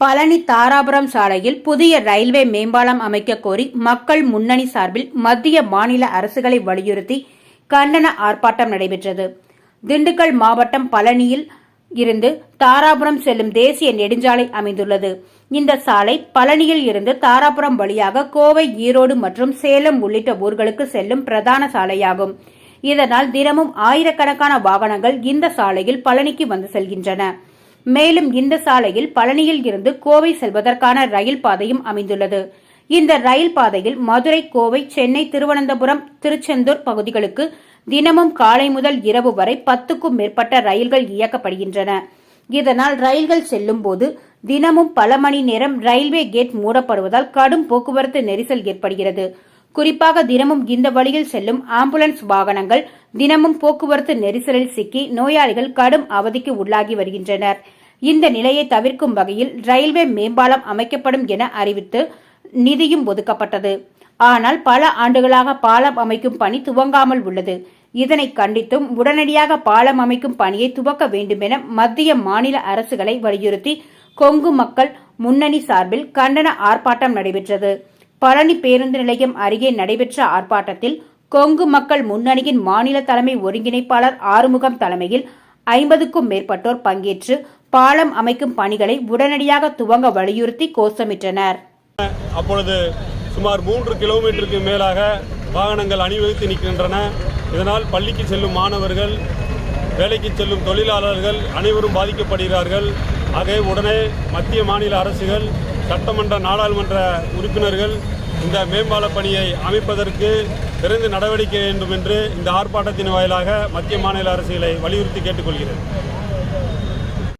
பழனி தாராபுரம் சாலையில் புதிய ரயில்வே மேம்பாலம் அமைக்க கோரி மக்கள் முன்னணி சார்பில் மத்திய மாநில அரசுகளை வலியுறுத்தி கண்டன ஆர்ப்பாட்டம் நடைபெற்றது. திண்டுக்கல் மாவட்டம் பழனியில் இருந்து தாராபுரம் செல்லும் தேசிய நெடுஞ்சாலை அமைந்துள்ளது. இந்த சாலை பழனியில் இருந்து தாராபுரம் வழியாக கோவை ஈரோடு மற்றும் சேலம் உள்ளிட்ட ஊர்களுக்கு செல்லும் பிரதான சாலையாகும். இதனால் தினமும் ஆயிரக்கணக்கான வாகனங்கள் இந்த சாலையில் பழனிக்கு வந்து செல்கின்றன. மேலும் இந்த சாலையில் பழனியில் இருந்து கோவை செல்வதற்கான ரயில் பாதையும் அமைந்துள்ளது. இந்த ரயில் பாதையில் மதுரை கோவை சென்னை திருவனந்தபுரம் திருச்செந்தூர் பகுதிகளுக்கு தினமும் காலை முதல் இரவு வரை பத்துக்கும் மேற்பட்ட ரயில்கள் இயக்கப்படுகின்றன. இதனால் ரயில்கள் செல்லும் போது தினமும் பல மணி நேரம் ரயில்வே கேட் மூடப்படுவதால் கடும் போக்குவரத்து நெரிசல் ஏற்படுகிறது. குறிப்பாக தினமும் இந்த வழியில் செல்லும் ஆம்புலன்ஸ் வாகனங்கள் தினமும் போக்குவரத்து நெரிசலில் சிக்கி நோயாளிகள் கடும் அவதிக்கு உள்ளாகி வருகின்றனர். இந்த நிலையை தவிர்க்கும் வகையில் ரயில்வே மேம்பாலம் அமைக்கப்படும் என அறிவித்து நிதியும் ஒதுக்கப்பட்டது. ஆனால் பல ஆண்டுகளாக பாலம் அமைக்கும் பணி துவங்காமல் உள்ளது. இதனை கண்டித்தும் உடனடியாக பாலம் அமைக்கும் பணியை துவக்க வேண்டுமென மத்திய மாநில அரசுகளை வலியுறுத்தி கொங்கு மக்கள் முன்னணி சார்பில் கண்டன ஆர்ப்பாட்டம் நடைபெற்றது. பழனி பேருந்து நிலையம் அருகே நடைபெற்ற ஆர்ப்பாட்டத்தில் கொங்கு மக்கள் முன்னணியின் மாநில தலைமை ஒருங்கிணைப்பாளர் ஆறுமுகம் தலைமையில் ஐம்பதுக்கும் மேற்பட்டோர் பங்கேற்று பாலம் அமைக்கும் பணிகளை உடனடியாக துவங்க வலியுறுத்தி கோஷமிட்டனர். அப்பொழுது சுமார் மூன்று கிலோமீட்டருக்கு மேலாக வாகனங்கள் அணிவகுத்து நிற்கின்றன. இதனால் பள்ளிக்கு செல்லும் மாணவர்கள் வேலைக்கு செல்லும் தொழிலாளர்கள் அனைவரும் பாதிக்கப்படுகிறார்கள். ஆகவே உடனே மத்திய மாநில அரசுகள் சட்டமன்ற நாடாளுமன்ற உறுப்பினர்கள் இந்த மேம்பால பணியை அமைப்பதற்கு விரைந்து நடவடிக்கை வேண்டும் என்று இந்த ஆர்ப்பாட்டத்தின் வாயிலாக மத்திய மாநில அரசுகளை வலியுறுத்தி கேட்டுக்கொள்கிறேன்.